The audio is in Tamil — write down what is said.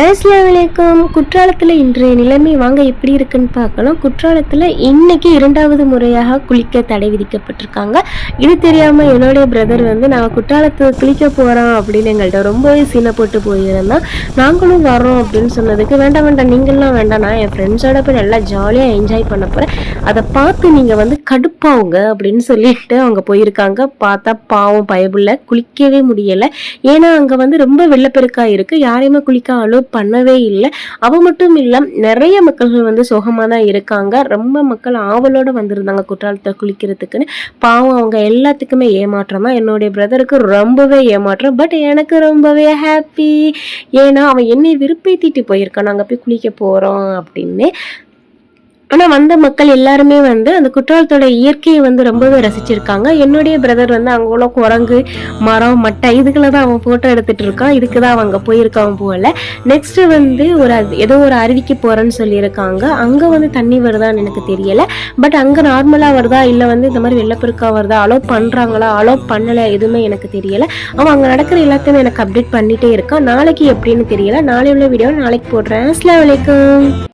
அஸ்லாமலைக்கம் குற்றாலத்தில் இன்றைய நிலைமை வாங்க எப்படி இருக்குன்னு பார்க்கலாம் குற்றாலத்தில் இன்னைக்கு இரண்டாவது முறையாக குளிக்க தடை விதிக்கப்பட்டிருக்காங்க. இது தெரியாமல் என்னுடைய பிரதர் வந்து நான் குற்றாலத்தை குளிக்க போகிறோம் அப்படின்னு எங்கள்கிட்ட ரொம்பவே சீனை போட்டு போயிருந்தான். நாங்களும் வரோம் அப்படின்னு சொன்னதுக்கு வேண்டாம் வேண்டாம் நீங்களாம் வேண்டாம். நான் என் ஃப்ரெண்ட்ஸோட போய் நல்லா ஜாலியாக என்ஜாய் பண்ண போகிறேன் அதை பார்த்து நீங்கள் வந்து கடுப்பாவுங்க அப்படின்னு சொல்லிட்டு அவங்க போயிருக்காங்க. பார்த்தா பாவம் பயபுள்ள குளிக்கவே முடியலை. ஏன்னா அங்கே வந்து ரொம்ப வெள்ளப்பெருக்காக இருக்குது யாரையுமே குளிக்க அலோ பண்ணவே இல்லை. அவ மட்டும் இல்லை நிறைய மக்கள்கள் வந்து சோகமாக தான் இருக்காங்க. ரொம்ப மக்கள் ஆவலோடு வந்திருந்தாங்க குற்றாலத்தை குளிக்கிறதுக்குன்னு. பாவம் அவங்க எல்லாத்துக்குமே ஏமாற்றம் தான். என்னுடைய பிரதருக்கு ரொம்பவே ஏமாற்றம். பட் எனக்கு ரொம்பவே ஹாப்பி ஏன்னா அவன் என்னை விருப்பேத்திட்டு போயிருக்கான். நாங்கள் போய் குளிக்க போகிறோம் அப்படின்னு. ஆனால் வந்த மக்கள் எல்லாருமே வந்து அந்த குற்றாலத்தோட இயற்கையை வந்து ரொம்பவே ரசிச்சிருக்காங்க. என்னுடைய பிரதர் வந்து அங்கே குரங்கு மரம் மட்டை இதுக்குள்ள தான் அவன் ஃபோட்டோ எடுத்துட்டு இருக்கான். இதுக்கு தான் அவங்க போயிருக்கான் போகல நெக்ஸ்ட் வந்து ஒரு ஏதோ ஒரு அருவிக்கு போகிறேன்னு சொல்லியிருக்காங்க. அங்கே வந்து தண்ணி வருதான்னு எனக்கு தெரியலை. பட் அங்கே நார்மலாக வருதா இல்லை வந்து இந்த மாதிரி வெள்ளப்பெருக்கா வருதா அலோவ் பண்ணுறாங்களா அலோவ் பண்ணலை எதுவுமே எனக்கு தெரியலை. அவன் அங்கே நடக்கிற எல்லாத்தையுமே எனக்கு அப்டேட் பண்ணிட்டே இருக்கான். நாளைக்கு எப்படின்னு தெரியல. நாளை உள்ள வீடியோ நாளைக்கு போடுறேன். அஸ்லாம் வலைக்கம்